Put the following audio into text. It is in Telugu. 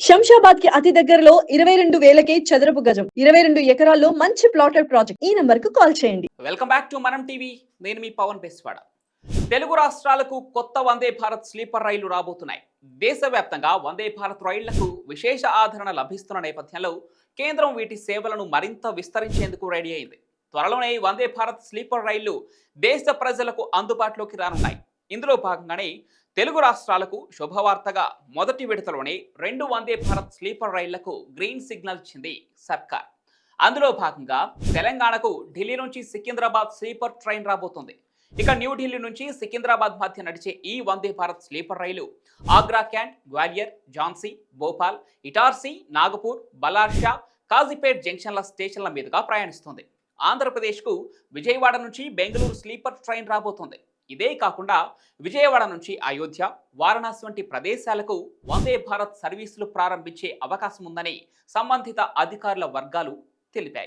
శంషాబాద్కి అతి దగ్గరలో ఇరవై రెండు వేలకే చదరపు గజం ఇరవై రెండు ఎకరాల్లో మంచి ప్లాటెడ్ ప్రాజెక్ట్. ఈ నంబర్కు కాల్ చేయండి. Welcome back to Manam TV. నేను మీ పవన్ బెస్వాడ. తెలుగు రాష్ట్రాలకు కొత్త వందే భారత్ స్లీపర్ రైళ్ళు రాబోతున్నాయి. దేశవ్యాప్తంగా వందే భారత్ రైళ్ళకు విశేష ఆదరణ లభిస్తున్న నేపథ్యంలో కేంద్రం వీటి సేవలను మరింత విస్తరించేందుకు రెడీ అయింది. త్వరలోనే వందే భారత్ స్లీపర్ రైళ్ళు దేశ ప్రజలకు అందుబాటులోకి రానున్నాయి. ఇందులో భాగంగానే తెలుగు రాష్ట్రాలకు శుభవార్తగా మొదటి విడతలోనే రెండు వందే భారత్ స్లీపర్ రైళ్ళకు గ్రీన్ సిగ్నల్ ఇచ్చింది సర్కార్. అందులో భాగంగా తెలంగాణకు ఢిల్లీ నుంచి సికింద్రాబాద్ స్లీపర్ ట్రైన్ రాబోతుంది. ఇక న్యూఢిల్లీ నుంచి సికింద్రాబాద్ మధ్య నడిచే ఈ వందే భారత్ స్లీపర్ రైలు ఆగ్రా క్యాంట్ గ్వాలియర్ ఝాన్సీ భోపాల్ ఇటార్సీ నాగపూర్ బలార్షా కాజీపేట్ జంక్షన్ల స్టేషన్ల మీదుగా ప్రయాణిస్తుంది. ఆంధ్రప్రదేశ్కు విజయవాడ నుంచి బెంగళూరు స్లీపర్ ట్రైన్ రాబోతుంది. ఇదే కాకుండా విజయవాడ నుంచి అయోధ్య వారణాసి వంటి ప్రదేశాలకు వందే భారత్ సర్వీసులు ప్రారంభించే అవకాశం ఉందని సంబంధిత అధికారుల వర్గాలు తెలిపాయి.